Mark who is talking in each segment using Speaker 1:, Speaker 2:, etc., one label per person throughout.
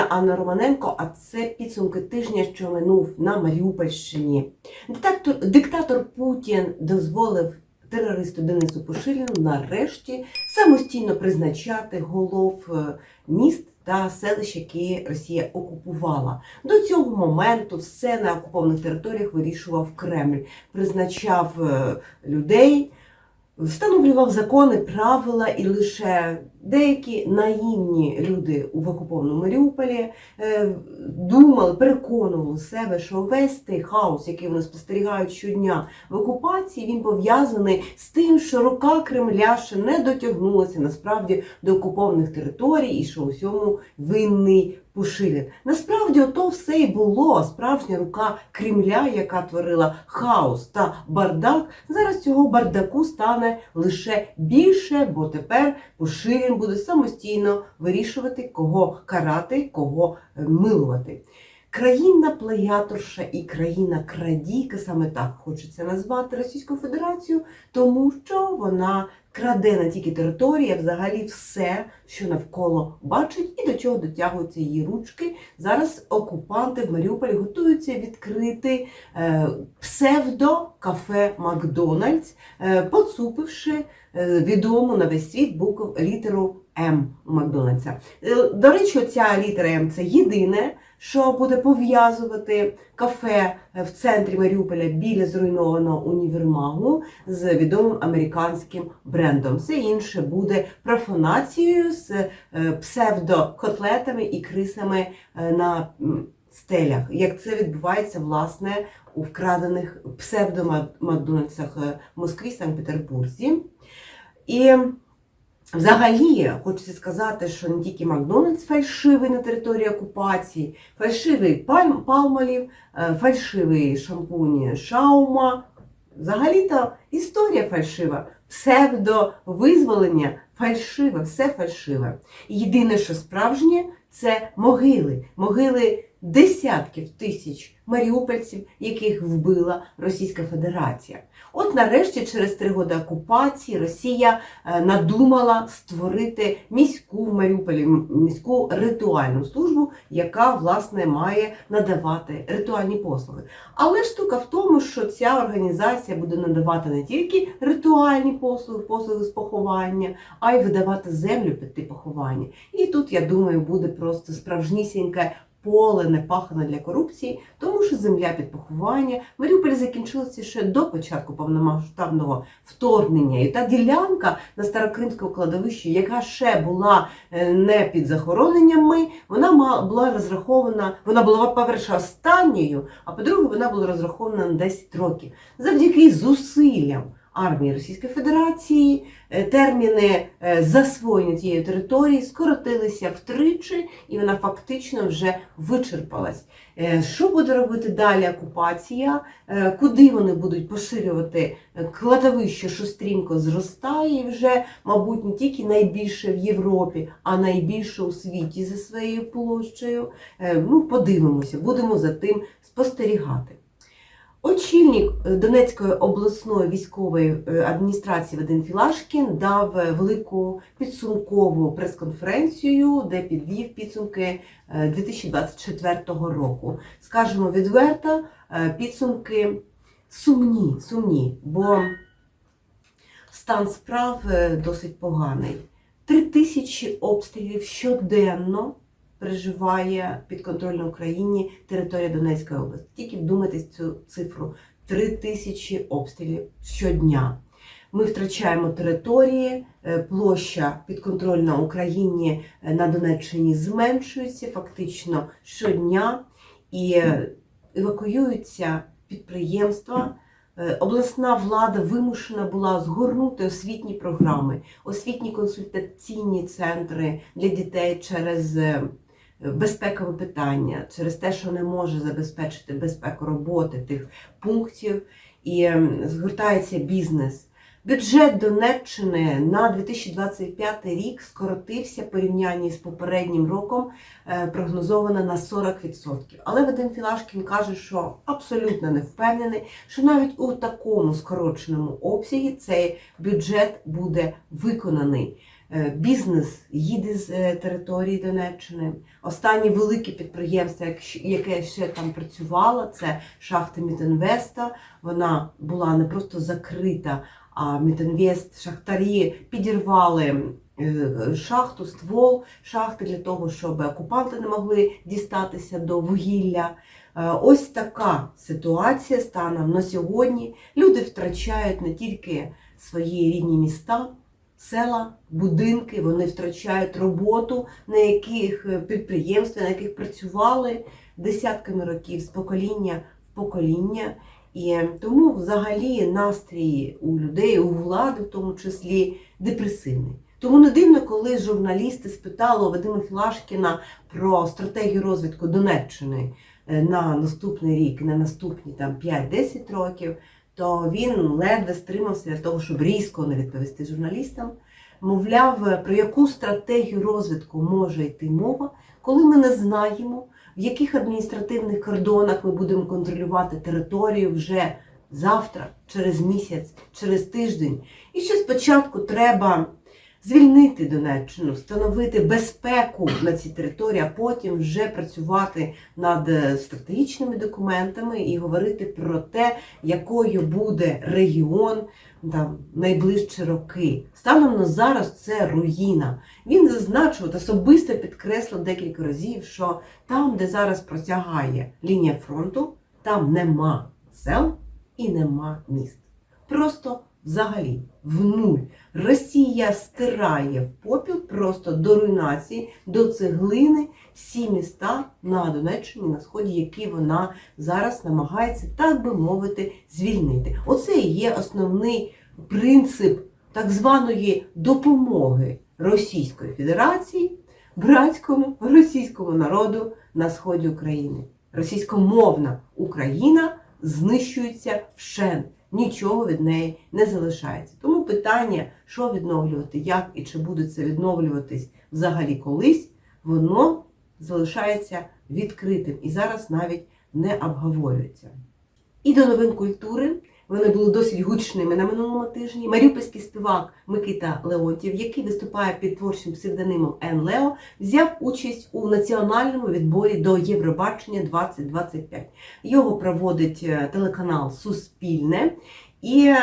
Speaker 1: я Анна Романенко, а це підсумки тижня, що минув на Маріупольщині. Диктатор, диктатор Путін дозволив терористу Денису Пошиліну нарешті самостійно призначати голов е, міст та селищ, які Росія окупувала. До цього моменту все на окупованих територіях вирішував Кремль, призначав е, людей. Встановлював закони, правила, і лише деякі наївні люди в окупованому Маріуполі е, думали, переконували себе, що весь той хаос, який вони спостерігають щодня в окупації, він пов'язаний з тим, що рука Кремля ще не дотягнулася насправді до окупованих територій, і що усьому винний Пушилін. Насправді, ото все і було справжня рука Кремля, яка творила хаос та бардак. Зараз цього бардаку стане лише більше, бо тепер Пушилін буде самостійно вирішувати, кого карати, кого е, милувати. Країна плеяторша і країна крадійка, саме так хочеться назвати Російську Федерацію, тому що вона краде не тільки території, а взагалі все, що навколо бачить, і до чого дотягуються її ручки. Зараз окупанти в Маріуполі готуються відкрити е, псевдо-кафе Макдональдс, е, поцупивши е, відому на весь світ букву літеру М Макдональдса. До речі, ця літера М це єдине, що буде пов'язувати кафе в центрі Маріуполя біля зруйнованого універмагу з відомим американським брендом. Все інше буде профанацією з е, псевдокотлетами і крисами е, на стелях. Як це відбувається власне у вкрадених псевдо-Макдональдсах е, Москві, Санкт-Петербурзі. І Взагалі, хочеться сказати, що не тільки Макдональдс фальшивий на території окупації, фальшивий пальм, палмолів, е, фальшивий шампунь шаума. Взагалі-то історія фальшива, псевдовизволення фальшиве, все фальшиве. Єдине, що справжнє, це могили. Могили десятків тисяч маріупольців, яких вбила Російська Федерація. От нарешті, через три роки окупації, Росія е, надумала створити міську в Маріуполі, міську ритуальну службу, яка власне має надавати ритуальні послуги. Але штука в тому, що ця організація буде надавати не тільки ритуальні послуги, послуги з поховання, а й видавати землю під ті поховання. І тут, я думаю, буде просто справжнісіньке поле не пахане для корупції, тому що земля під поховання в Маріуполі закінчилася ще до початку повномасштабного вторгнення. І та ділянка на старокримському кладовищі, яка ще була е, не під захороненнями, вона була розрахована, вона була, по-перше, останньою, а по-друге, вона була розрахована на 10 років. Завдяки зусиллям армії Російської Федерації е, терміни е, засвоєння цієї території скоротилися втричі, і вона фактично вже вичерпалась. Е, Що буде робити далі окупація? Куди вони будуть поширювати кладовище, що стрімко зростає, вже, мабуть, не тільки найбільше в Європі, а найбільше у світі за своєю площею. Ну, подивимося, будемо за тим спостерігати. Очільник е, Донецької обласної військової е, адміністрації Вадим Філашкін дав е, велику підсумкову прес-конференцію, де підвів підсумки е, 2024 року. Скажемо відверто, підсумки сумні, сумні, бо стан справ досить поганий. Три тисячі обстрілів щоденно переживає підконтрольна Україні територія Донецької області. Тільки вдумайтесь цю цифру: три тисячі обстрілів щодня. Ми втрачаємо території, е, площа підконтрольна Україні е, на Донеччині зменшується фактично щодня і е, евакуюються підприємства. Обласна влада вимушена була згорнути освітні програми, освітні консультаційні центри для дітей через безпекове питання, через те, що не може забезпечити безпеку роботи тих пунктів, і згортається бізнес. Бюджет Донеччини на 2025 рік скоротився в порівнянні з попереднім роком, е, прогнозовано на 40%. Але Вадим Філашкін каже, що абсолютно не впевнений, що навіть у такому скороченому обсязі цей бюджет буде виконаний. Е, Бізнес їде з е, території Донеччини. Підприємство, як щ- яке ще там працювало, це шахта Мітінвеста. Вона була не просто закрита, Мітінвест, шахтарі підірвали е, шахту, ствол шахти для того, щоб окупанти не могли дістатися до вугілля. Е, Ось така ситуація станом на сьогодні. Люди втрачають не тільки свої рідні міста, села, будинки, вони втрачають роботу, на яких е, підприємства, на яких працювали десятками років з покоління в покоління. І тому взагалі настрій у людей, у влади в тому числі депресивний. Тому не дивно, коли журналісти спитали Вадима Філашкіна про стратегію розвитку Донеччини е, на наступний рік, на наступні там 5-10 років, то він ледве стримався для того, щоб різко не відповісти журналістам. Мовляв, про яку стратегію розвитку може йти мова, коли ми не знаємо, в яких адміністративних кордонах ми будемо контролювати територію вже завтра, через місяць, через тиждень. І що спочатку треба звільнити Донеччину, встановити безпеку на цій території, а потім вже працювати над е, стратегічними документами і говорити про те, якою буде регіон там, найближчі роки. Станом на зараз це руїна. Він зазначив, особисто підкреслив декілька разів, що там, де зараз протягає лінія фронту, там нема сел і нема міст. Просто взагалі в нуль. Росія стирає в попіл просто до руйнації, до цеглини всі міста на Донеччині, на сході, які вона зараз намагається, так би мовити, звільнити. Оце і є основний принцип так званої допомоги Російської Федерації братському російському народу на сході України. Російськомовна Україна знищується вщент. Нічого від неї не залишається. Тому питання, що відновлювати, як і чи буде це відновлюватись взагалі колись, воно залишається відкритим і зараз навіть не обговорюється. І до новин культури. Вони були досить гучними на минулому тижні. Маріупольський співак Микита Леонтів, який виступає під творчим псевдонимом Ен Лео, взяв участь у національному відборі до Євробачення 2025. Його проводить е, телеканал Суспільне. І,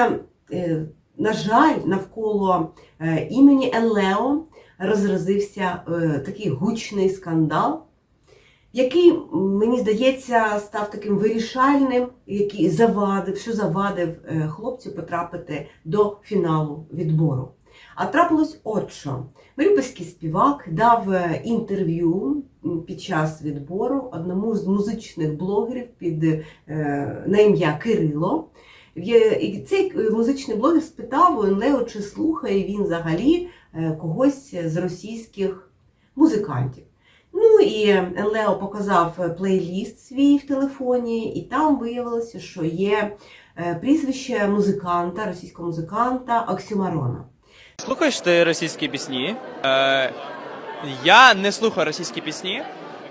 Speaker 1: е, на жаль, навколо е, імені Ен Лео розразився такий гучний скандал який, мені здається, став таким вирішальним, який завадив, що завадив е, хлопцю потрапити до фіналу відбору. А трапилось от що. Маріупольський співак дав е, інтерв'ю під час відбору одному з музичних блогерів під, е, на ім'я Кирило. І цей музичний блогер спитав у Енлео, чи слухає він взагалі когось з російських музикантів. Ну і Лео показав е, плейліст свій в телефоні, і там виявилося, що є е, прізвище музиканта, російського музиканта Оксюмарона.
Speaker 2: Слухаєш ти російські пісні? Е, я не слухаю російські пісні,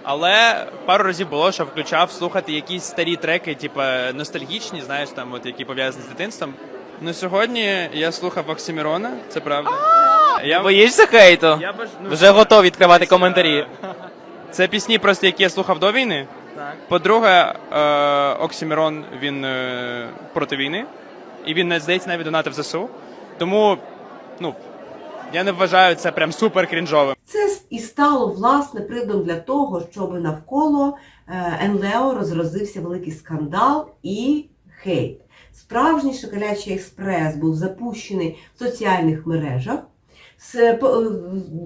Speaker 2: але пару разів було, що включав слухати якісь старі треки, типу ностальгічні, знаєш, там, от, які пов'язані з дитинством. Ну сьогодні я слухав Оксимірона, це правда. Я,
Speaker 3: Боїшся хейту?
Speaker 2: я баж... ну,
Speaker 3: Вже готовий відкривати коментарі.
Speaker 2: Це пісні, просто які я слухав до війни.
Speaker 3: Так.
Speaker 2: По-друге, е, Оксимірон він е, проти війни, і він не здається навіть донатив ЗСУ. Тому, ну, я не вважаю це прям супер крінжовим.
Speaker 1: Це і стало власне приводом для того, щоб навколо е, Енлео розразився великий скандал і хейт. Справжній шоколячий експрес був запущений в соціальних мережах. С- е,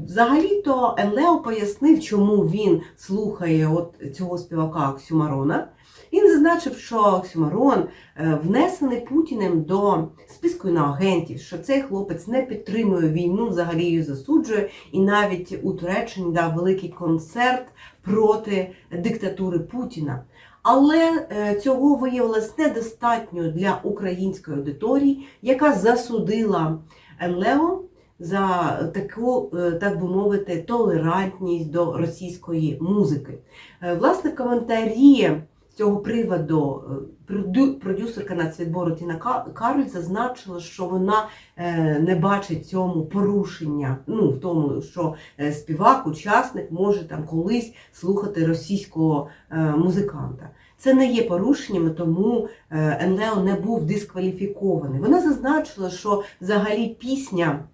Speaker 1: Взагалі-то Енлео пояснив, чому він слухає от цього співака Оксюмарона. Він зазначив, що Оксюмарон е, внесений Путіним до списку іноагентів, що цей хлопець не підтримує війну, взагалі її засуджує, і навіть у Туреччині дав великий концерт проти диктатури Путіна. Але е, цього виявилось недостатньо для української аудиторії, яка засудила Енлео за таку, е, так би мовити, толерантність до російської музики. Е, Власне, коментарі цього приводу е, продюсерка нацвідбору Тіна Кароль зазначила, що вона не бачить цьому порушення, ну в тому, що співак, учасник може там колись слухати російського музиканта. Це не є порушеннями, тому е, не був дискваліфікований. Вона зазначила, що взагалі пісня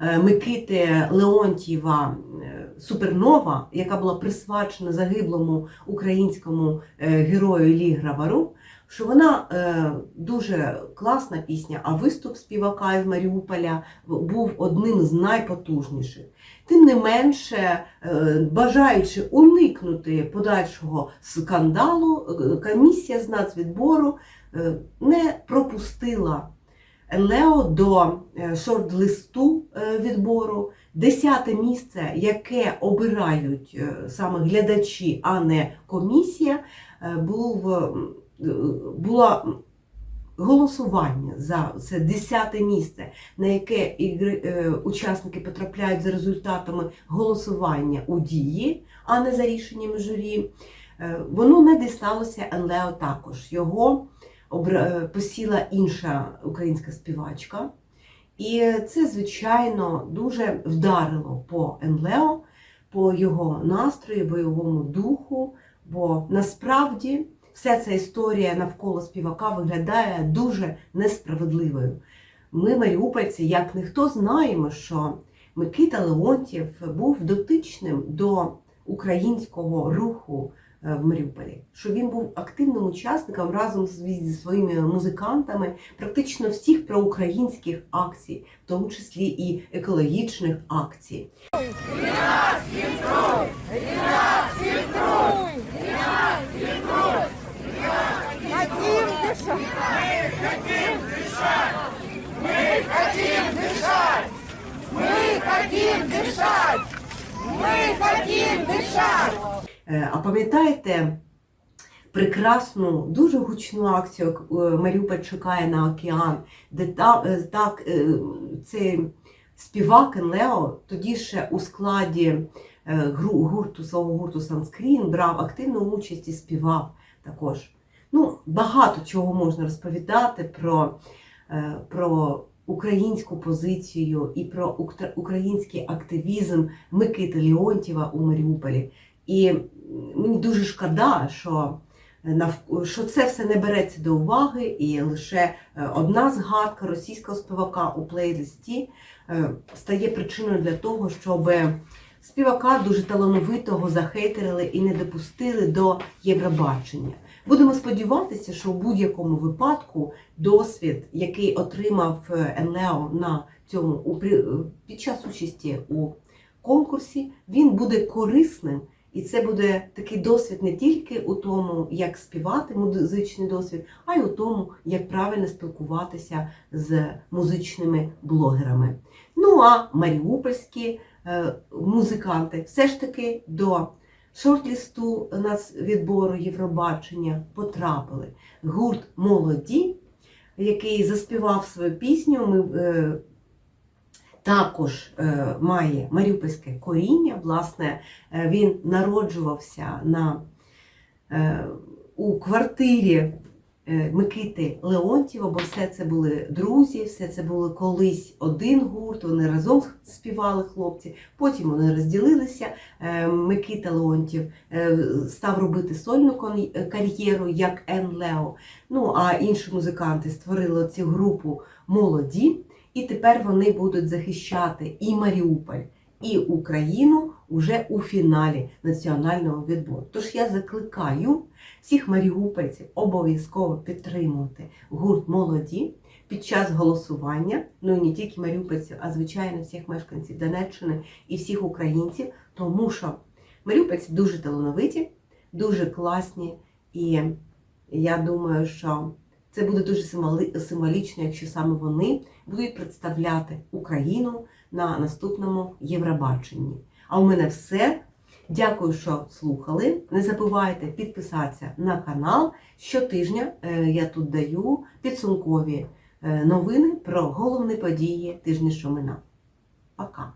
Speaker 1: Микити Леонтьєва е, Супернова, яка була присвячена загиблому українському е, герою Іллі Гравару, що вона е, дуже класна пісня, а виступ співака з Маріуполя був одним з найпотужніших. Тим не менше, е, бажаючи уникнути подальшого скандалу, е, комісія з нацвідбору е, не пропустила Лео до е, шорт-листу е, відбору. Десяте місце, яке обирають е, саме глядачі, а не комісія, був, було голосування за це десяте місце, на яке ігри, учасники потрапляють за результатами голосування у дії, а не за рішеннями журі. Воно не дісталося Енлео також. Його посіла інша українська співачка. І це, звичайно, дуже вдарило по Енлео, по його настрою, бойовому духу, бо насправді вся ця історія навколо співака виглядає дуже несправедливою. Ми, маріупольці, як ніхто знаємо, що Микита Леонтьєв був дотичним до українського руху е, в Маріуполі, що він був активним учасником разом з- зі своїми музикантами практично всіх проукраїнських акцій, в тому числі і екологічних акцій.
Speaker 4: Хотим дышать! Мы хотим дышать! Мы хотим дышать! Мы хотим дышать! Мы хотим дышать!
Speaker 1: Е, А пам'ятаєте прекрасну, дуже гучну акцію е, Маріуполь чекає на океан, де та, е, так е, цей співак Лео тоді ще у складі е, гру- гурту свого гурту Санскрін брав активну участь і співав також. Ну, багато чого можна розповідати про, е, про українську позицію і про укра- український активізм Микити Леонтьєва у Маріуполі. і мені дуже шкода, що, нав- що це все не береться до уваги, і лише е, одна згадка російського співака у плейлисті е, стає причиною для того, щоб співака дуже талановитого захейтерили і не допустили до Євробачення. Будемо сподіватися, що в будь-якому випадку досвід, який отримав е, Енлео на цьому під час участі у конкурсі, він буде корисним. І це буде такий досвід не тільки у тому, як співати музичний досвід, а й у тому, як правильно спілкуватися з музичними блогерами. Ну а маріупольські е, музиканти все ж таки до шорт-лісту нацвідбору Євробачення потрапили. Гурт Молоді, який заспівав свою пісню. Ми е, також е, має маріупольське коріння. Власне, е, він народжувався на, е, у квартирі Микити Леонтьєва, бо все це були друзі, все це були колись один гурт, вони разом співали хлопці, потім вони розділилися. Микита Леонтьєв е, став робити сольну кар'єру як Ен Лео. Ну а інші музиканти створили цю групу молоді. І тепер вони будуть захищати і Маріуполь, і Україну уже у фіналі національного відбору. Тож я закликаю всіх маріупольців обов'язково підтримувати гурт молоді під час голосування. Ну і не тільки маріупольців, а звичайно всіх мешканців Донеччини і всіх українців, тому що маріупольці дуже талановиті, дуже класні, і я думаю, що це буде дуже символічно, якщо саме вони будуть представляти Україну на наступному Євробаченні. А у мене все. Дякую, що слухали. Не забувайте підписатися на канал. Щотижня е, я тут даю підсумкові е, новини про головні події тижня, що минав. Пока!